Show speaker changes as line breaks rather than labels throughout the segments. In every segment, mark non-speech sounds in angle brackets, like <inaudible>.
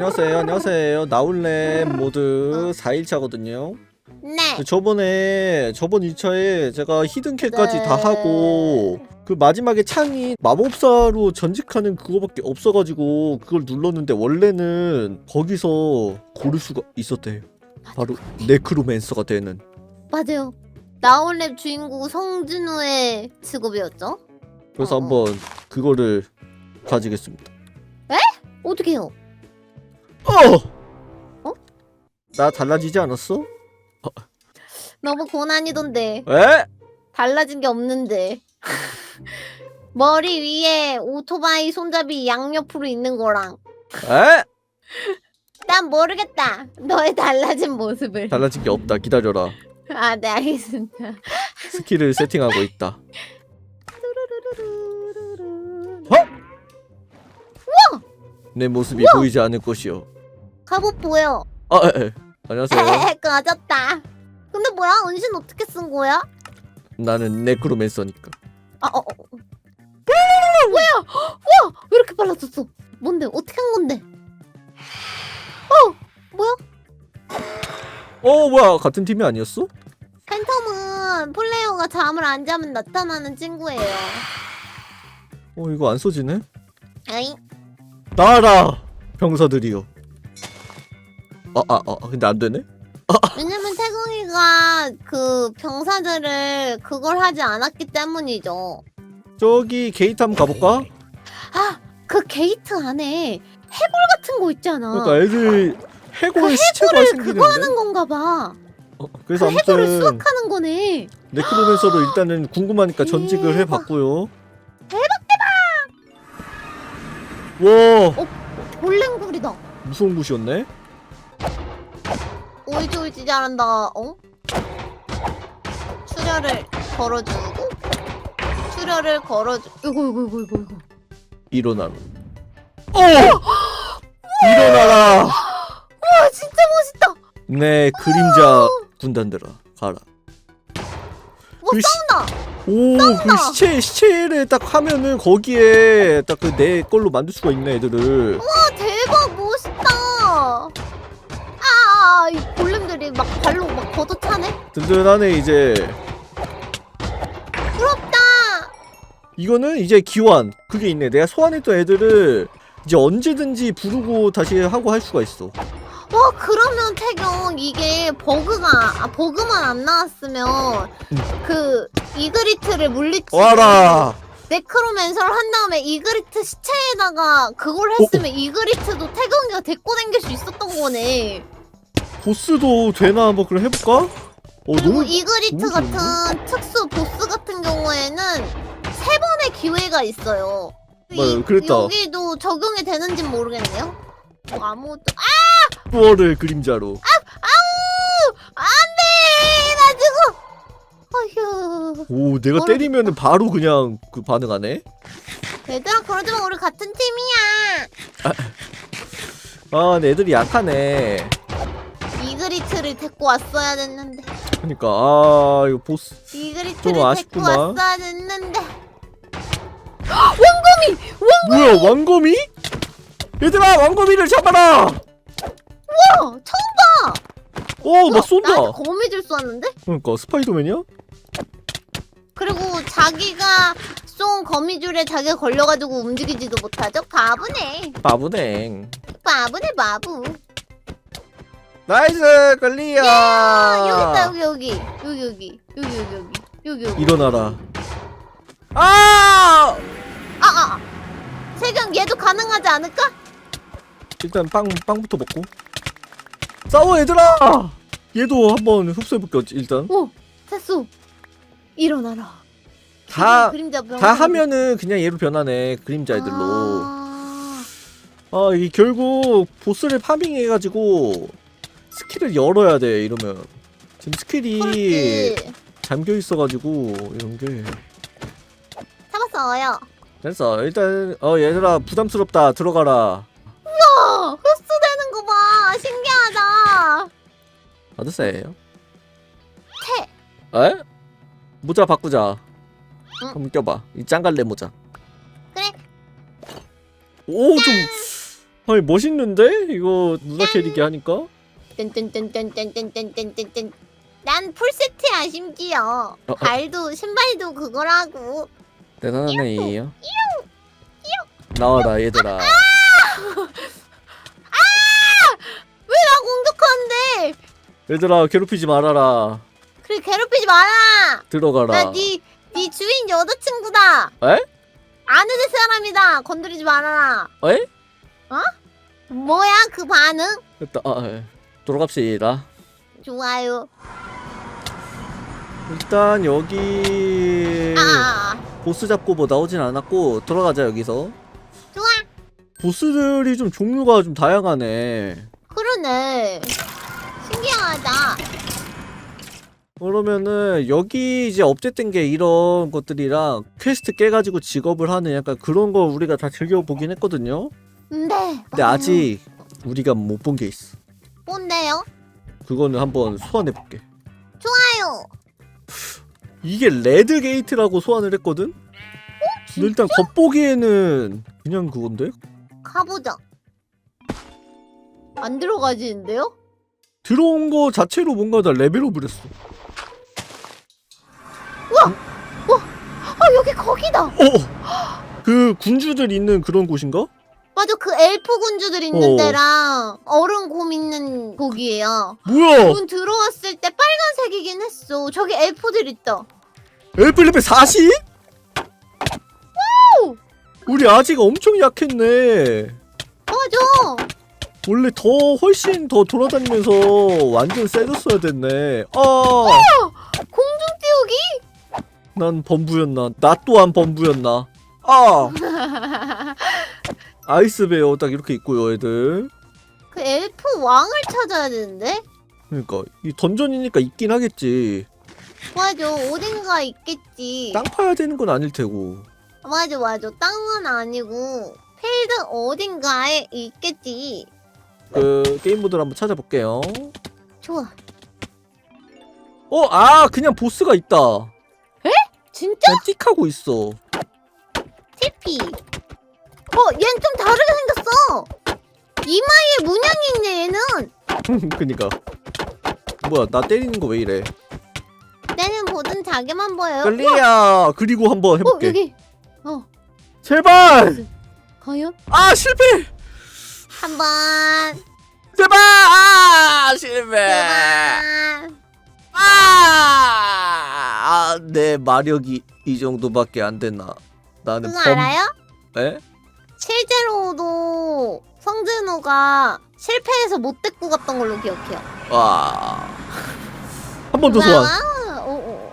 안녕하세요 안녕하세요 나올렘 모드 4일차거든요
네.
저번에 저번 2차에 제가 히든캐까지
네.
다 하고 그 마지막에 창이 마법사로 전직하는 그거밖에 없어가지고 그걸 눌렀는데 원래는 거기서 고를 수가 있었대요 바로 네크로맨서가 되는
맞아요. 나올랩 주인공 성진우의 직업이었죠?
그래서
어.
한번 그거를 가지겠습니다
어떻게 해요?
어!
어?
나 달라지지 않았어?
너무 고난이던데.
에?
달라진 게 없는데. <laughs> 머리 위에 오토바이 손잡이 양옆으로 있는 거랑.
에?
난 모르겠다. 너의 달라진 모습을.
달라진 게 없다 기다려라
아, 네, 알겠습니다.
스킬을 세팅하고 있다 <laughs> 내 모습이 보이지 않을 것이요
갑옷 보여.
아, 에, 에. 안녕하세요 <laughs>
꺼졌다. 근데 뭐야? 은신 어떻게 쓴 거야?
나는 네크로맨서니까
아, 어, 어. 어. 뭐야? 와, 왜 이렇게 빨라졌어? 뭔데? 어떻게 한 건데? 어, 뭐야?
어 뭐야 같은 팀이 아니었어?
팬텀은 플레이어가 잠을 안 자면 나타나는 친구예요.
어 이거 안 써지네?
아잉?
나라 병사들이요 아아아 아, 근데 안 되네?
왜냐면 태궁이가 그 병사들을 그걸 하지 않았기 때문이죠.
저기 게이트 한번 가볼까?
아, 그 게이트 안에 해골 같은 거 있잖아.
그러니까 애들 해골
그
시체가
해골을
생기는데
그거 하는 건가 봐.
어, 그래서
그 해골을
아무튼
수확하는 거네.
네크로맨서로 일단은 궁금하니까 전직을
대박.
해봤고요 와
볼랭굴이다.
무서운 곳이었네
오이지 오이지 잘한다. 어? 출혈을 걸어주고 출혈을 걸어주. 이거 이거 이거 이거 이거.
일어나라 어! 일어나라
와 진짜 멋있다.
내 그림자 군단들아 가라 뭐그 시-
싸운다.
오, 그 시체 시체를 딱 하면은 거기에 딱 그 내 걸로 만들 수가 있네 애들을.
와 대박 멋있다. 아, 이 볼렘들이 막 발로 막 걷어차네.
든든하네 이제.
부럽다.
이거는 이제 기환 그게 있네. 내가 소환했던 애들을 이제 언제든지 부르고 다시 하고 할 수가 있어.
와 그러면 태경 이게 버그가 아, 버그만 안 나왔으면 그 이그리트를 물리치고
와라.
네크로맨서를 한 다음에 이그리트 시체에다가 그걸 했으면 이그리트도 태경이가 데리고 다닐 수 있었던 거네.
보스도 되나 한번 그럼 해볼까? 어
그리고
너무
이그리트
너무 좋은데?
같은 특수 보스 같은 경우에는 세 번의 기회가 있어요.
맞아요, 그랬다.
여기도 적용이 되는진 모르겠네요. 뭐 아무것도 아
투어를 그림자로.
아우 안돼 나 죽어. 어휴.
오 내가 때리면은 바로 그냥 그 반응하네.
얘들아 그러지 마 우리 같은 팀이야.
아 근데 애들이 약하네.
이그리트를 데리고 왔어야 됐는데.
그러니까 아 이거 보스
이그리트를
좀
데리고
아쉽구만.
왔어야 됐는데.
뭐야 왕거미? 얘들아 왕거미를 잡아라!
우와! 처음!
오, 막 쏜다.
거미줄 쐈는데?
그러니까 스파이더맨이야?
그리고 자기가 쏜 거미줄에 자기가 걸려가지고 움직이지도 못하죠? 바보네.
바보댕.
바보네, 바보.
나이스 클리어.
아, 여기다, 여기, 여기. 여기, 여기, 여기, 여기, 여기. 여기, 여기.
일어나라. 아,
아, 아. 아. 세경 얘도 가능하지 않을까?
일단 빵 빵부터 먹고. 싸워 얘들아. 얘도 한번 흡수해볼게 일단.
오 됐어. 일어나라.
다-
그림자 병.
다 하면은 그냥 얘로 변하네 그림자 애들로.
아,
아이 결국 보스를 파밍해가지고 스킬을 열어야 돼 이러면. 지금 스킬이
그렇지.
잠겨 있어가지고 이런 게.
잡았어요.
됐어 일단 어 얘들아 부담스럽다 들어가라 받으세요
태.
에? 모자 바꾸자
응.
한번 껴봐 이 짱갈래 모자
그래.
오 좀 아니 멋있는데? 이거 누나 캐릭이 하니까?
뜬뜬뜬뜬뜬뜬뜬뜬뜬. 난 풀세트야 심지어.
어.
발도 신발도 그거라고.
대단하네요 나와라 얘들아
왜 나 공격하는데?
얘들아 괴롭히지 말아라
그래 괴롭히지 마라.
들어가라
나네 네 주인 여자친구다.
에?
아는 애 사람이다. 건드리지 말아라.
에?
뭐야 그 반응?
됐다 아, 예. 돌아갑시다
좋아요.
일단 여기
아
보스 잡고 뭐 나오진 않았고 들어가자 여기서
좋아.
보스들이 좀 종류가 좀 다양하네
그러네. 신기하다.
그러면은 여기 이제 업데이트된 게 이런 것들이랑 퀘스트 깨가지고 직업을 하는 약간 그런 거 우리가 다 즐겨보긴 했거든요
네.
근데 아직 우리가 못 본 게 있어
뭔데요?
그거는 한번 소환해볼게
좋아요.
이게 레드 게이트라고 소환을 했거든? 근데 일단 겉보기에는 그냥 그건데?
가보자. 안 들어가지는데요?
들어온 거 자체로 뭔가 다 레벨업을 했어
아 여기 거기다.
어! 그 군주들 있는 그런 곳인가?
맞아 그 엘프 군주들 있는
어.
데랑 얼음 곰 있는 거기에요.
뭐야!
문 들어왔을 때 빨간색이긴 했어. 저기 엘프들 있다.
엘프 레벨 40? 우리 아직 엄청 약했네
맞아.
원래 더 훨씬 더 돌아다니면서 완전 세졌어야 됐네 아!
공중 띄우기?
난 범부였나 나 또한 범부였나 아! <laughs> 아이스베어 딱 이렇게 있고요 애들
그 엘프 왕을 찾아야 되는데?
그러니까 이 던전이니까 있긴 하겠지
맞아 어딘가 있겠지.
땅 파야 되는 건 아닐 테고
맞아 맞아 땅은 아니고 필드 어딘가에 있겠지.
그 게임 모드를 한번 찾아볼게요
좋아.
어, 아, 그냥 보스가 있다.
진짜
그냥 틱하고 있어.
TP. 어, 얘는 좀 다르게 생겼어. 이마에 문양이 있네, 얘는. <laughs>
그니까. 뭐야, 나 때리는 거 왜 이래?
내는 보든 자기만 보여요.
끌리야. 그리고 한번
어,
해볼게.
여기. 어,
제발!
과연?
아, 실패!
한 번.
제발! 아, 실패!
그만.
아, 아, 내 마력이 이 정도밖에 안 되나. 나는
그거 알아요?
에?
실제로도 성진호가 실패해서 못 데리고 갔던 걸로 기억해요.
와. 한 번 더 소환.
와, 어,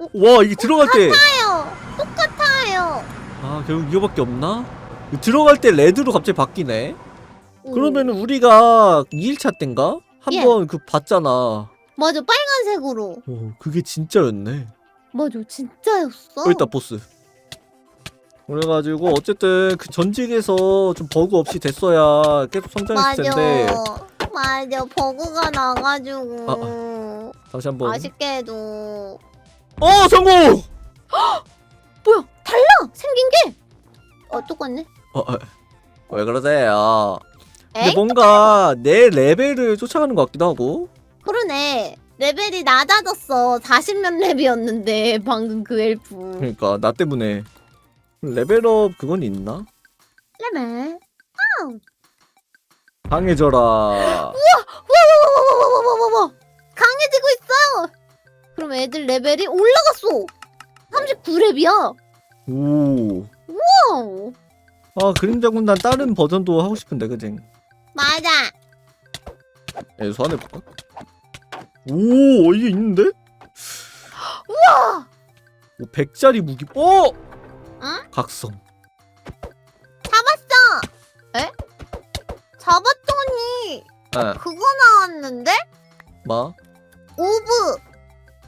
어.
와, 이게 들어갈 때.
똑같아요. 똑같아요.
아, 결국 이거밖에 없나? 들어갈 때 레드로 갑자기 바뀌네.
오.
그러면은 우리가 2일차 땐가?
예.
한번 그 봤잖아.
맞아, 빨간색으로.
오, 그게 진짜였네.
맞아, 진짜였어.
어, 있다 보스. 그래가지고 어쨌든 그 전직에서 좀 버그 없이 됐어야 계속 성장했을
맞아.
텐데
맞아, 버그가 나가지고.
다시 한번.
아쉽게도.
어 성공! <gasps>
뭐야, 달라! 생긴 게! 어, 똑같네.
어, 어, 왜 그러세요? 근데? 뭔가 내 레벨을 쫓아가는 것 같기도 하고.
그러네. 레벨이 낮아졌어. 40몇 렙이었는데, 방금 그 엘프.
그러니까 나 때문에 레벨업 그건 있나?
레벨.
강해져라.
와와와와와와와와 강해지고 있어요. 그럼 애들 레벨이 올라갔어. 39렙이야.
오.
와우.
아 그림자 군단 다른 버전도 하고 싶은데 그지?
맞아.
예, 소환해볼까? 오 이게 있는데?
우와.
오, 100짜리 무기 어!
응?
각성
잡았어. 에? 잡았더니
에
그거 나왔는데?
마?
오브.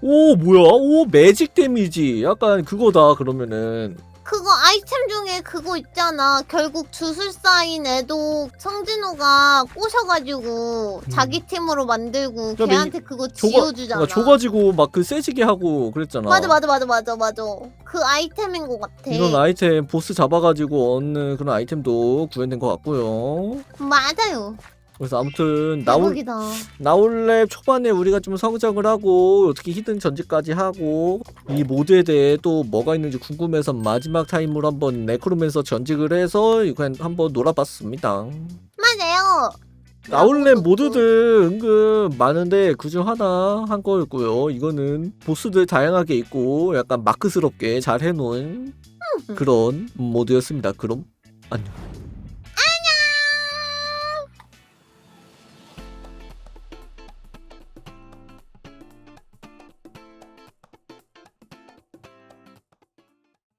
오 뭐야? 오 매직 데미지 약간 그거다 그러면은
그거 아이템 중에 그거 있잖아. 결국 주술사인 애도 성진호가 꼬셔가지고 자기 팀으로 만들고
그러니까
걔한테 그거 지어주잖아.
그러니까 줘가지고 막 그 세지게 하고 그랬잖아.
맞아 맞아 맞아 맞아 맞아. 그 아이템인 것 같아.
이런 아이템 보스 잡아가지고 얻는 그런 아이템도 구현된 것 같고요.
맞아요.
그래서 아무튼 나올
대박이다.
나올랩 초반에 우리가 좀 성장을 하고 어떻게 히든 전지까지 하고 이 모드에 대해 또 뭐가 있는지 궁금해서 마지막 타임으로 한번 네크로맨서 전직을 해서 이거 한번 놀아봤습니다.
맞아요.
나올랩 모드들 은근 많은데 그중 하나 한 거였고요. 이거는 보스들 다양하게 있고 약간 마크스럽게 잘 해놓은 그런 모드였습니다. 그럼 안녕.